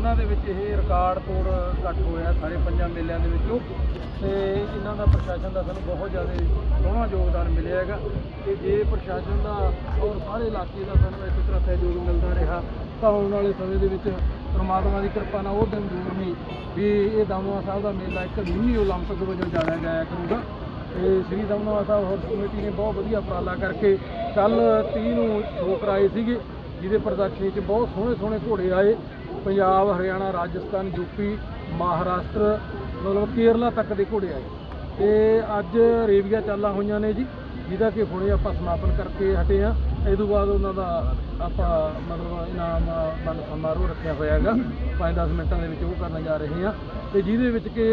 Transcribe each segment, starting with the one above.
ਉਹਨਾਂ ਦੇ ਵਿੱਚ ਇਹ ਰਿਕਾਰਡ ਤੋੜ ਘੱਟ ਹੋਇਆ ਸਾਰੇ ਪੰਜਾਂ ਮੇਲਿਆਂ ਦੇ ਵਿੱਚੋਂ। ਤੇ ਇਹਨਾਂ ਦਾ ਪ੍ਰਸ਼ਾਸਨ ਦਾ ਸਾਨੂੰ ਬਹੁਤ ਜ਼ਿਆਦਾ ਸੋਹਣਾ ਯੋਗਦਾਨ ਮਿਲਿਆ ਹੈਗਾ। ਤੇ ਜੇ ਪ੍ਰਸ਼ਾਸਨ ਦਾ ਔਰ ਸਾਰੇ ਇਲਾਕੇ ਦਾ ਸਾਨੂੰ ਇਸੇ ਤਰ੍ਹਾਂ ਸਹਿਯੋਗ ਮਿਲਦਾ ਰਿਹਾ, ਤਾਂ ਆਉਣ ਵਾਲੇ ਸਮੇਂ ਦੇ ਵਿੱਚ ਪਰਮਾਤਮਾ ਦੀ ਕਿਰਪਾ ਨਾਲ ਉਹ ਦਿਨ ਦੂਰ ਨਹੀਂ ਵੀ ਇਹ ਦਮਦਮਾ ਸਾਹਿਬ ਦਾ ਮੇਲਾ ਇੱਕ ਮਿੰਨੀ ਓਲੰਪਿਕ ਵਜੋਂ ਜਾਣਿਆ ਜਾਇਆ ਕਰੂਗਾ। ਤੇ ਸ੍ਰੀ ਦਮਦਮਾ ਸਾਹਿਬ ਹੋਰ ਕਮੇਟੀ ਨੇ ਬਹੁਤ ਵਧੀਆ ਉਪਰਾਲਾ ਕਰਕੇ ਕੱਲ 30 ਨੂੰ ਸ਼ੋਅ ਕਰਾਏ ਸੀਗੇ, ਜਿਹਦੇ ਪ੍ਰਦਰਸ਼ਨੀ 'ਚ ਬਹੁਤ ਸੋਹਣੇ ਸੋਹਣੇ ਘੋੜੇ ਆਏ। ਪੰਜਾਬ, ਹਰਿਆਣਾ, ਰਾਜਸਥਾਨ ਯੂਪੀ ਮਹਾਰਾਸ਼ਟਰ, ਮਤਲਬ ਕੇਰਲਾ ਤੱਕ ਦੇ ਘੋੜੇ ਆਏ। ਤੇ ਅੱਜ ਰੇਵੀਆਂ ਚਾਲਾਂ ਹੋਈਆਂ ਨੇ ਜੀ, ਜਿਹਦਾ ਕਿ ਹੁਣੇ ਆਪਾਂ ਸਮਾਪਨ ਕਰਕੇ ਹਟੇ ਆ ਇਹ ਤੋਂ ਬਾਅਦ ਉਹਨਾਂ ਦਾ ਆਪਾਂ ਮਤਲਬ ਇਨਾਮ ਵੰਡ ਸਮਾਰੋਹ ਰੱਖਿਆ ਹੋਇਆ ਹੈਗਾ 5-10 ਮਿੰਟਾਂ ਦੇ ਵਿੱਚ ਉਹ ਕਰਨ ਜਾ ਰਹੇ ਆ ਤੇ ਜਿਹਦੇ ਵਿੱਚ ਕਿ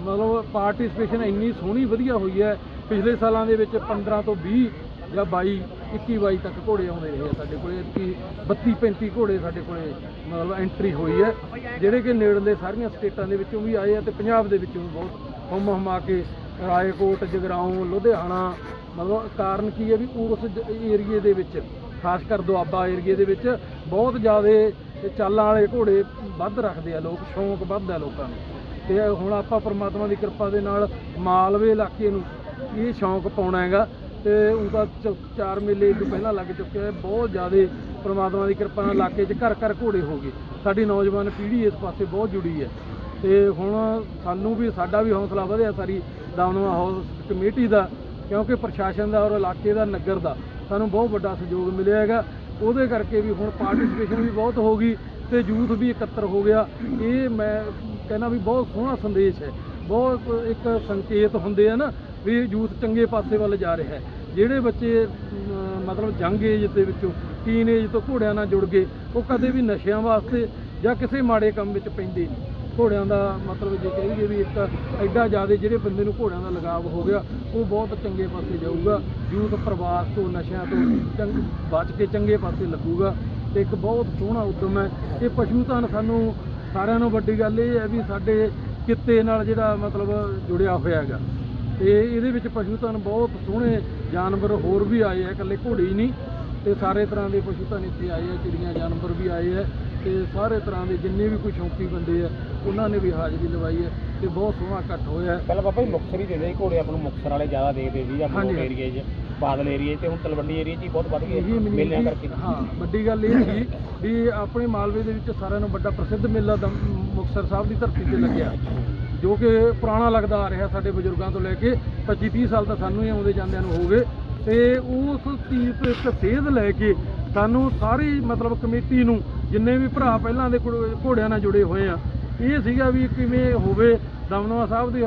ਮਤਲਬ ਪਾਰਟਿਸਪੇਸ਼ਨ ਇੰਨੀ ਸੋਹਣੀ ਵਧੀਆ ਹੋਈ ਹੈ, ਪਿਛਲੇ ਸਾਲਾਂ ਦੇ ਵਿੱਚ 15 ਤੋਂ 20 ਜਾਂ 22 21 22 ਤੱਕ ਘੋੜੇ ਆਉਂਦੇ ਰਹੇ ਆ ਸਾਡੇ ਕੋਲੇ ਕਿ 32 35 ਘੋੜੇ ਸਾਡੇ ਕੋਲੇ ਮਤਲਬ ਐਂਟਰੀ ਹੋਈ ਹੈ। ਜਿਹੜੇ ਕਿ ਨੇੜਲੇ ਸਾਰੀਆਂ ਸਟੇਟਾਂ ਦੇ ਵਿੱਚੋਂ ਵੀ ਆਏ ਆ ਤੇ ਪੰਜਾਬ ਦੇ ਵਿੱਚੋਂ ਵੀ ਬਹੁਤ ਹੁਮ ਹੁਮਾ ਕੇ ਰਾਏਕੋਟ, ਜਗਰਾਉਂ, ਲੁਧਿਆਣਾ ਮਤਲਬ ਕਾਰਨ ਕੀ ਹੈ ਵੀ ਉਸ ਏਰੀਏ ਦੇ ਵਿੱਚ, ਖਾਸ ਕਰ ਦੁਆਬਾ ਏਰੀਏ ਦੇ ਵਿੱਚ ਬਹੁਤ ਜ਼ਿਆਦਾ ਚਾਲਾਂ ਵਾਲੇ ਘੋੜੇ ਵੱਧ ਰੱਖਦੇ ਆ ਲੋਕ, ਸ਼ੌਂਕ ਵੱਧ ਆ ਲੋਕਾਂ ਨੂੰ। ਤੇ ਹੁਣ ਆਪਾਂ ਪਰਮਾਤਮਾ ਦੀ ਕਿਰਪਾ ਦੇ ਨਾਲ ਮਾਲਵੇ ਇਲਾਕੇ ਨੂੰ ਇਹ ਸ਼ੌਂਕ ਪਾਉਣਾ ਹੈਗਾ। ਤੇ ਉਹਦਾ ਚਾਰ ਮੇਲੇ ਤੋਂ ਪਹਿਲਾਂ ਲੱਗ ਚੁੱਕਿਆ ਹੈ ਬਹੁਤ ਜ਼ਿਆਦਾ ਪਰਮਾਤਮਾ ਦੀ ਕਿਰਪਾ ਨਾਲ ਇਲਾਕੇ 'ਚ ਘਰ ਘਰ ਘੋੜੇ ਹੋ ਗਏ। ਸਾਡੀ ਨੌਜਵਾਨ ਪੀੜ੍ਹੀ ਇਸ ਪਾਸੇ ਬਹੁਤ ਜੁੜੀ ਹੈ। ਤੇ ਹੁਣ ਸਾਨੂੰ ਵੀ, ਸਾਡਾ ਵੀ ਹੌਸਲਾ ਵਧਿਆ ਸਾਰੀ ਦਾਮਨਵਾ ਹਾਊਸ ਕਮੇਟੀ ਦਾ, ਕਿਉਂਕਿ ਪ੍ਰਸ਼ਾਸਨ ਦਾ ਔਰ ਇਲਾਕੇ ਦਾ, ਨਗਰ ਦਾ ਸਾਨੂੰ ਬਹੁਤ ਵੱਡਾ ਸਹਿਯੋਗ ਮਿਲਿਆ ਹੈਗਾ। ਉਹਦੇ ਕਰਕੇ ਵੀ ਹੁਣ ਪਾਰਟਿਸਪੇਸ਼ਨ ਵੀ ਬਹੁਤ ਹੋ ਗਈ ਤੇ ਯੂਥ ਵੀ ਇਕੱਤਰ ਹੋ ਗਿਆ। ਇਹ ਮੈਂ ਕਹਿੰਦਾ ਵੀ ਬਹੁਤ ਸੋਹਣਾ ਸੰਦੇਸ਼ ਹੈ। ਬਹੁਤ ਇੱਕ ਸੰਕੇਤ ਹੁੰਦੇ ਆ ਨਾ ਵੀ ਯੂਥ ਚੰਗੇ ਪਾਸੇ ਵੱਲ ਜਾ ਰਿਹਾ ਹੈ। ਜਿਹੜੇ ਬੱਚੇ ਮਤਲਬ ਜੰਗ ਏਜ ਦੇ ਵਿੱਚੋਂ, ਟੀਨ ਏਜ ਤੋਂ ਘੋੜਿਆਂ ਨਾਲ ਜੁੜ ਗਏ, ਉਹ ਕਦੇ ਵੀ ਨਸ਼ਿਆਂ ਵਾਸਤੇ ਜਾਂ ਕਿਸੇ ਮਾੜੇ ਕੰਮ ਵਿੱਚ ਪੈਂਦੇ ਨਹੀਂ। ਘੋੜਿਆਂ ਦਾ ਮਤਲਬ ਜੇ ਕਹੀਏ ਵੀ ਇੱਕ ਐਡਾ ਜ਼ਿਆਦਾ ਜਿਹੜੇ ਬੰਦੇ ਨੂੰ ਘੋੜਿਆਂ ਦਾ ਲਗਾਵ ਹੋ ਗਿਆ, ਉਹ ਬਹੁਤ ਚੰਗੇ ਪਾਸੇ ਜਾਊਗਾ। ਯੂਥ ਪ੍ਰਵਾਸ ਤੋਂ, ਨਸ਼ਿਆਂ ਤੋਂ ਚੰਗ, ਬਚ ਕੇ ਚੰਗੇ ਪਾਸੇ ਲੱਗੂਗਾ। ਤੇ ਇੱਕ ਬਹੁਤ ਸੋਹਣਾ ਉਦਮ ਹੈ। ਇਹ ਪਸ਼ੂ ਧਨ ਸਾਨੂੰ ਸਾਰਿਆਂ ਨੂੰ ਵੱਡੀ ਗੱਲ ਇਹ ਹੈ ਵੀ ਸਾਡੇ ਕਿੱਤੇ ਨਾਲ ਜਿਹੜਾ ਮਤਲਬ ਜੁੜਿਆ ਹੋਇਆ ਹੈਗਾ ਤੇ ਇਹਦੇ ਵਿੱਚ ਪਸ਼ੂ ਧਨ ਬਹੁਤ ਸੋਹਣੇ ਜਾਨਵਰ ਹੋਰ ਵੀ ਆਏ ਆ ਇਕੱਲੇ ਘੋੜੇ ਹੀ ਨਹੀਂ ਤੇ ਸਾਰੇ ਤਰ੍ਹਾਂ ਦੇ ਪਸ਼ੂ ਧਨ ਇੱਥੇ ਆਏ ਆ ਚਿੜੀਆਂ ਜਾਨਵਰ ਵੀ ਆਏ ਆ ਤੇ ਸਾਰੇ ਤਰ੍ਹਾਂ ਦੇ ਜਿੰਨੇ ਵੀ ਕੋਈ ਸ਼ੌਂਕੀ ਬੰਦੇ ਆ ਉਹਨਾਂ ਨੇ ਵੀ ਹਾਜ਼ਰੀ ਲਵਾਈ ਹੈ ਤੇ ਬਹੁਤ ਸੋਹਣਾ ਇਕੱਠ ਹੋਇਆ। ਪਹਿਲਾਂ ਬਾਬਾ ਜੀ ਮੁਕਤਸਰ ਹੀ ਦੇ ਦੇ ਘੋੜੇ ਆਪਾਂ ਨੂੰ ਮੁਕਤਸਰ ਵਾਲੇ ਜ਼ਿਆਦਾ ਦੇਖਦੇ ਸੀ। ਮੋਟ ਏਰੀਏ 'ਚ ਬਾਦਲ ਏਰੀਏ 'ਚ ਤੇ ਹੁਣ ਤਲਵੰਡੀ ਏਰੀਏ 'ਚ ਹੀ ਬਹੁਤ ਵੱਧ ਗਏ ਮੇਲਿਆਂ ਕਰਕੇ। ਹਾਂ ਵੱਡੀ ਗੱਲ ਇਹ ਸੀ ਵੀ ਆਪਣੇ ਮਾਲਵੇ ਦੇ ਵਿੱਚ ਸਾਰਿਆਂ ਨੂੰ ਵੱਡਾ ਪ੍ਰਸਿੱਧ ਮੇਲਾ ਦਮ ਮੁਕਤਸਰ ਸਾਹਿਬ ਦੀ ਧਰਤੀ ਤੇ ਲੱਗਿਆ। ਜੋ ਕਿ ਪੁਰਾਣਾ ਲੱਗਦਾ ਆ ਰਿਹਾ ਸਾਡੇ ਬਜ਼ੁਰਗਾਂ ਤੋਂ ਲੈ ਕੇ 25 30 ਸਾਲ ਤਾਂ ਸਾਨੂੰ ਹੀ ਆਉਂਦੇ ਜਾਂਦਿਆਂ ਨੂੰ ਹੋ ਗਏ ਤੇ ਉਸ ਚੀਜ਼ ਤੋਂ ਇੱਕ ਸੇਧ ਲੈ ਕੇ ਸਾਨੂੰ ਸਾਰੀ ਮਤਲਬ ਕਮੇਟੀ ਨੂੰ ਜਿੰਨੇ ਵੀ ਭਰਾ ਪਹਿਲਾਂ ਦੇ ਘੋੜ- ਘੋੜਿਆਂ ਨਾਲ ਜੁੜੇ ਹੋਏ ਆ ਇਹ ਸੀਗਾ ਵੀ ਕਿਵੇਂ ਹੋਵੇ। ਦਮਦਮਾ ਸਾਹਿਬ ਦੀ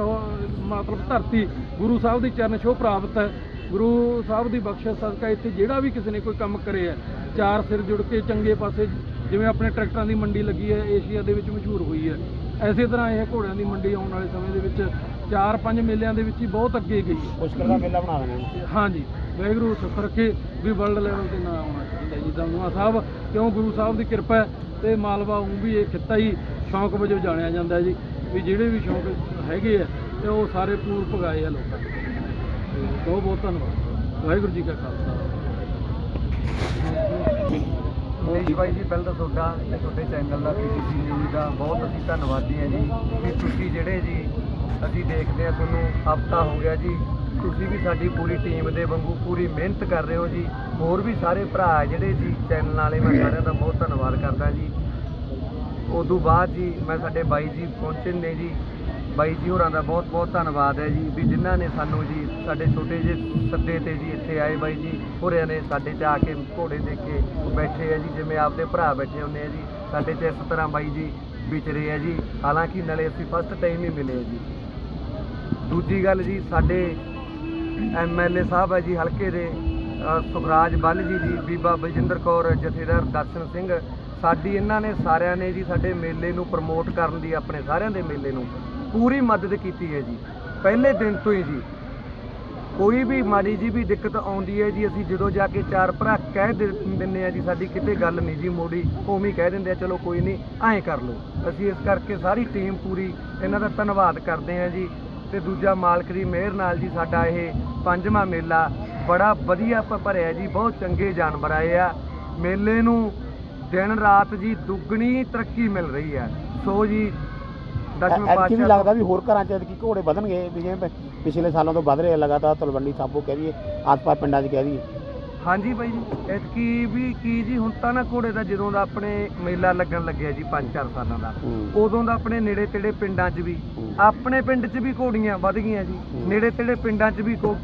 ਮਤਲਬ ਧਰਤੀ ਗੁਰੂ ਸਾਹਿਬ ਦੀ ਚਰਨ ਛੋਹ ਪ੍ਰਾਪਤ ਹੈ। ਗੁਰੂ ਸਾਹਿਬ ਦੀ ਬਖਸ਼ਿਸ਼ ਸਦਕਾ ਇੱਥੇ ਜਿਹੜਾ ਵੀ ਕਿਸੇ ਨੇ ਕੋਈ ਕੰਮ ਕਰੇ ਹੈ ਚਾਰ ਸਿਰ ਜੁੜ ਕੇ ਚੰਗੇ ਪਾਸੇ ਜਿਵੇਂ ਆਪਣੇ ਟਰੈਕਟਰਾਂ ਦੀ ਮੰਡੀ ਲੱਗੀ ਹੈ ਏਸ਼ੀਆ ਦੇ ਵਿੱਚ ਮਸ਼ਹੂਰ ਹੋਈ ਹੈ। ਐਸੇ ਤਰ੍ਹਾਂ ਇਹ ਘੋੜਿਆਂ ਦੀ ਮੰਡੀ ਆਉਣ ਵਾਲੇ ਸਮੇਂ ਦੇ ਵਿੱਚ ਚਾਰ ਪੰਜ ਮੇਲਿਆਂ ਦੇ ਵਿੱਚ ਹੀ ਬਹੁਤ ਅੱਗੇ ਗਈ ਹੈ। ਪੁਸ਼ਕਰ ਦਾ ਮੇਲਾ ਬਣਾ ਦੇਣਾ। ਹਾਂਜੀ ਵਾਹਿਗੁਰੂ ਸੁੱਖ ਰੱਖੇ ਵੀ ਵਰਲਡ ਲੈਵਲ ਤੇ ਨਾ ਆਉਣਾ ਚਾਹੀਦਾ ਜੀ। ਦਮਦਮਾ ਸਾਹਿਬ ਕਿਉਂ ਗੁਰੂ ਸਾਹਿਬ ਦੀ ਕਿਰਪਾ ਹੈ ਤੇ ਮਾਲਵਾ ਉਹ ਵੀ ਇਹ ਖਿੱਤਾ ਹੀ ਸ਼ੌਂਕ ਵਜੋਂ ਜਾਣਿਆ ਜਾਂਦਾ ਜੀ ਵੀ ਜਿਹੜੇ ਵੀ ਸ਼ੌਂਕ ਹੈਗੇ ਆ ਤੇ ਉਹ ਸਾਰੇ ਪੂਰ ਪਗਾਏ ਆ ਲੋਕਾਂ ਨੇ ਬਹੁਤ ਬਹੁਤ ਧੰਨਵਾਦ। ਵਾਹਿਗੁਰੂ ਜੀ ਕਾ ਖਾਲਸਾ। ਜੀ ਬਾਈ ਜੀ, ਪਹਿਲਾਂ ਤਾਂ ਤੁਹਾਡਾ ਤੇ ਤੁਹਾਡੇ ਚੈਨਲ ਦਾ, ਪੀਟੀਸੀ ਨਿਊਜ਼ ਦਾ ਬਹੁਤ ਅਸੀਂ ਧੰਨਵਾਦੀ ਹਾਂ ਜੀ ਕਿ ਤੁਸੀਂ ਜਿਹੜੇ ਜੀ ਅਸੀਂ ਦੇਖਦੇ ਹਾਂ, ਤੁਹਾਨੂੰ ਹਫਤਾ ਹੋ ਗਿਆ ਜੀ। ਤੁਸੀਂ ਵੀ ਸਾਡੀ ਪੂਰੀ ਟੀਮ ਦੇ ਵਾਂਗੂ ਪੂਰੀ ਮਿਹਨਤ ਕਰ ਰਹੇ ਹੋ ਜੀ। ਹੋਰ ਵੀ ਸਾਰੇ ਭਰਾ ਜਿਹੜੇ ਜੀ ਚੈਨਲ ਵਾਲੇ, ਮੈਂ ਸਾਰਿਆਂ ਦਾ ਬਹੁਤ ਧੰਨਵਾਦ ਕਰਦਾ ਜੀ। ਉਦੋਂ ਬਾਅਦ ਜੀ ਮੈਂ ਸਾਡੇ ਬਾਈ ਜੀ ਪਹੁੰਚੇ ਨੇ ਜੀ। ਬਾਈ ਜੀ ਹੋਰਾਂ ਦਾ ਬਹੁਤ ਬਹੁਤ ਧੰਨਵਾਦ ਹੈ ਜੀ ਵੀ ਜਿਨ੍ਹਾਂ ਨੇ ਸਾਨੂੰ ਜੀ ਸਾਡੇ ਛੋਟੇ ਜਿਹੇ ਸੱਦੇ ਤੇ ਜੀ ਇੱਥੇ ਆਏ ਬਾਈ ਜੀ, ਹੋਰਿਆਂ ਨੇ ਸਾਡੇ ਤੇ ਆ ਕੇ ਘੋੜੇ ਦੇ ਕੇ ਬੈਠੇ ਆ ਜੀ, ਜਿਵੇਂ ਆਪਦੇ ਭਰਾ ਬੈਠੇ ਹੁੰਦੇ ਆ ਜੀ, ਸਾਡੇ ਤੇ ਇਸ ਤਰ੍ਹਾਂ ਬਾਈ ਜੀ ਵਿਚਰੇ ਆ ਜੀ, ਹਾਲਾਂਕਿ ਨਾਲੇ ਅਸੀਂ ਫਸਟ ਟਾਈਮ ਹੀ ਮਿਲੇ ਆ ਜੀ। ਦੂਜੀ ਗੱਲ ਜੀ, ਸਾਡੇ ਐਮਐਲਏ ਸਾਹਿਬ ਹੈ ਜੀ, ਹਲਕੇ ਦੇ ਸੁਖਰਾਜ ਬੱਲ ਜੀ ਜੀ ਬੀਬਾ ਬਲਜਿੰਦਰ ਕੌਰ, ਜਥੇਦਾਰ ਦਰਸ਼ਨ ਸਿੰਘ, ਸਾਡੀ ਇਹਨਾਂ ਨੇ ਸਾਰਿਆਂ ਨੇ ਜੀ ਸਾਡੇ ਮੇਲੇ ਨੂੰ ਪ੍ਰਮੋਟ ਕਰਨ ਦੀ, ਆਪਣੇ ਸਾਰਿਆਂ ਦੇ ਮੇਲੇ ਨੂੰ ਪੂਰੀ ਮਦਦ ਕੀਤੀ ਹੈ ਜੀ, ਪਹਿਲੇ ਦਿਨ ਤੋਂ ਹੀ ਜੀ। ਕੋਈ ਵੀ ਮਾੜੀ ਜੀ ਵੀ ਦਿੱਕਤ ਆਉਂਦੀ ਹੈ ਜੀ, ਅਸੀਂ ਜਦੋਂ ਜਾ ਕੇ ਚਾਰ ਭਰਾ ਕਹਿ ਦਿ- ਦਿੰਦੇ ਆ ਜੀ, ਸਾਡੀ ਕਿਤੇ ਗੱਲ ਨਹੀਂ ਜੀ, ਮੋੜੀ ਉਵੇਂ ਹੀ ਕਹਿ ਦਿੰਦੇ ਆ, ਚਲੋ ਕੋਈ ਨਹੀਂ, ਐਂ ਕਰ ਲਓ। ਅਸੀਂ ਇਸ ਕਰਕੇ ਸਾਰੀ ਟੀਮ ਪੂਰੀ ਇਹਨਾਂ ਦਾ ਧੰਨਵਾਦ ਕਰਦੇ ਆ ਜੀ। ਤੇ ਦੂਜਾ ਮਾਲਕ ਦੀ ਮਿਹਰ ਨਾਲ ਜੀ, ਸਾਡਾ ਇਹ ਪੰਜਵਾਂ ਮੇਲਾ ਬੜਾ ਵਧੀਆ ਭ- ਭਰਿਆ ਜੀ, ਬਹੁਤ ਚੰਗੇ ਜਾਨਵਰ ਆਏ ਆ। ਮੇਲੇ ਨੂੰ ਦਿਨ ਰਾਤ ਜੀ ਦੁੱਗਣੀ ਤਰੱਕੀ ਮਿਲ ਰਹੀ ਹੈ। ਸੋ ਜੀ ਐਤਕੀ ਵੀ ਪਾਤਸ਼ਾਹ ਲੱਗਦਾ ਵੀ ਹੋਰ ਘਰਾਂ 'ਚ ਐਤਕੀ ਘੋੜੇ ਵਧਣਗੇ ਵੀ ਜਿਵੇਂ ਪ- ਪਿਛਲੇ ਸਾਲਾਂ ਤੋਂ ਵਧ ਰਹੇ ਆ ਲਗਾਤਾਰ ਤਲਵੰਡੀ ਸਾਬੋ ਕਹਿ ਦਈਏ ਆਸ-ਪਾਸ ਪਿੰਡਾਂ 'ਚ ਕਹਿ ਦਈਏ ਹਾਂਜੀ ਬਾਈ ਜੀ ਐਤਕੀ ਵੀ ਕੀ ਜੀ ਹੁਣ ਤਾਂ ਨਾ ਘੋੜੇ ਦਾ ਜਦੋਂ ਦਾ ਆਪਣੇ ਮੇਲਾ ਲੱਗਣ ਲੱਗਿਆ ਜੀ 5-4 ਸਾਲਾਂ ਦਾ। ਉਦੋਂ ਦਾ ਆਪਣੇ ਨੇੜੇ ਤੇੜੇ ਪਿੰਡਾਂ 'ਚ ਵੀ। ਆਪਣੇ ਪਿੰਡ 'ਚ ਵੀ ਘੋੜੀਆਂ ਵਧ ਗਈਆਂ ਜੀ ਹੂੰ। ਨੇੜੇ ਤੇੜੇ ਪਿੰਡਾਂ 'ਚ ਵੀ ਘੋ-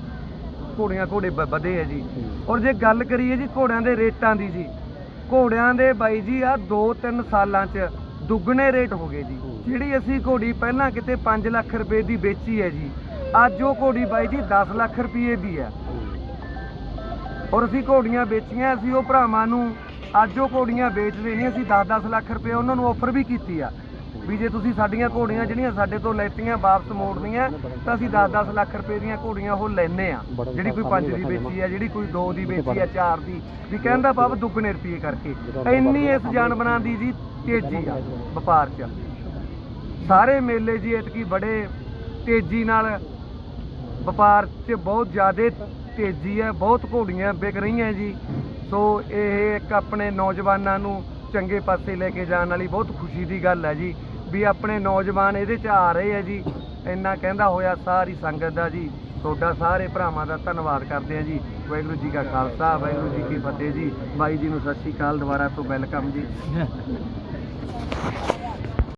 ਘੋੜੀਆਂ ਘੋੜੇ ਵ- ਵਧੇ ਆ ਜੀ। ਔਰ ਜੇ ਗੱਲ ਕਰੀਏ ਜੀ ਘੋੜਿਆਂ ਦੇ ਰੇਟਾਂ ਦੀ ਜੀ ਘੋੜਿਆਂ ਦੇ ਬਾਈ ਜੀ ਆ 2-3 ਸਾਲਾਂ 'ਚ ਦੁੱਗਣੇ ਰੇਟ ਹੋ ਗਏ ਜੀ। ਜਿਹੜੀ ਅਸੀਂ ਘੋੜੀ ਪਹਿਲਾਂ ਕਿਤੇ 5 ਲੱਖ ਰੁਪਏ ਦੀ ਵੇਚੀ ਹੈ ਜੀ ਅੱਜ ਉਹ ਘੋੜੀ ਬਾਈ ਜੀ 10 ਲੱਖ ਰੁਪਏ ਦੀ ਹੈ। ਔਰ ਅਸੀਂ ਘੋੜੀਆਂ ਵੇਚੀਆਂ ਅਸੀਂ ਉਹ ਭਰਾਵਾਂ ਨੂੰ ਅੱਜ ਉਹ ਘੋੜੀਆਂ ਵੇਚਦੇ ਨਹੀਂ ਅਸੀਂ 10-10 ਲੱਖ ਰੁਪਏ ਉਹਨਾਂ ਨੂੰ ਆਫਰ ਵੀ ਕੀਤੀ ਆ। ਵੀ ਜੇ ਤੁਸੀਂ ਸਾਡੀਆਂ ਘੋੜੀਆਂ ਜਿਹੜੀਆਂ ਸਾਡੇ ਤੋਂ ਲੈਤੀਆਂ ਵਾਪਸ ਮੋੜਨੀਆਂ ਤਾਂ ਅਸੀਂ 10-10 ਲੱਖ ਰੁਪਏ ਦੀਆਂ ਘੋੜੀਆਂ ਉਹ ਲੈਨੇ ਆ ਜਿਹੜੀ ਕੋਈ 5 ਦੀ ਵੇਚੀ ਆ ਜਿਹੜੀ ਕੋਈ 2 ਦੀ ਵੇਚੀ ਆ 4 ਦੀ ਵੀ ਕਹਿੰਦਾ ਬਾਬ ਦੁੱਗਣੇ ਰੁਪਏ ਕਰਕੇ। ਇੰਨੀ ਇਸ ਜਾਨਵਰਾਂ ਦੀ ਜੀ ਤੇਜ਼ੀ ਆ ਵਪਾਰ 'ਚ। ਸਾਰੇ ਮੇਲੇ ਜੀ ਇਤਕੀ ਬੜੇ ਤੇਜ਼ੀ ਨਾਲ ਵਪਾਰ 'ਚ ਬਹੁਤ ਜ਼ਿਆਦਾ ਤੇਜ਼ੀ ਹੈ ਬਹੁਤ ਘੋੜੀਆਂ ਵਿਕ ਰਹੀਆਂ ਜੀ। ਸੋ ਇਹ ਇੱਕ ਆਪਣੇ ਨੌਜਵਾਨਾਂ ਨੂੰ ਚੰਗੇ ਪਾਸੇ ਲੈ ਕੇ ਜਾਣ ਵਾਲੀ ਬਹੁਤ ਖੁਸ਼ੀ ਦੀ ਗੱਲ ਹੈ ਜੀ। ਵੀ ਆਪਣੇ ਨੌਜਵਾਨ ਇਹਦੇ 'ਚ ਆ ਰਹੇ ਆ ਜੀ। ਇੰਨਾ ਕਹਿੰਦਾ ਹੋਇਆ ਸਾਰੀ ਸੰਗਤ ਦਾ ਜੀ। ਤੁਹਾਡਾ ਸਾਰੇ ਭਰਾਵਾਂ ਦਾ ਧੰਨਵਾਦ ਕਰਦੇ ਆ ਜੀ। ਵਾਹਿਗੁਰੂ ਜੀ ਕਾ ਖਾਲਸਾ, ਵਾਹਿਗੁਰੂ ਜੀ ਕੀ ਫਤਿਹ ਜੀ। ਬਾਈ ਜੀ ਨੂੰ ਸਤਿ ਸ਼੍ਰੀ ਅਕਾਲ ਦੁਬਾਰਾ ਤੋਂ ਵੈਲਕਮ ਜੀ।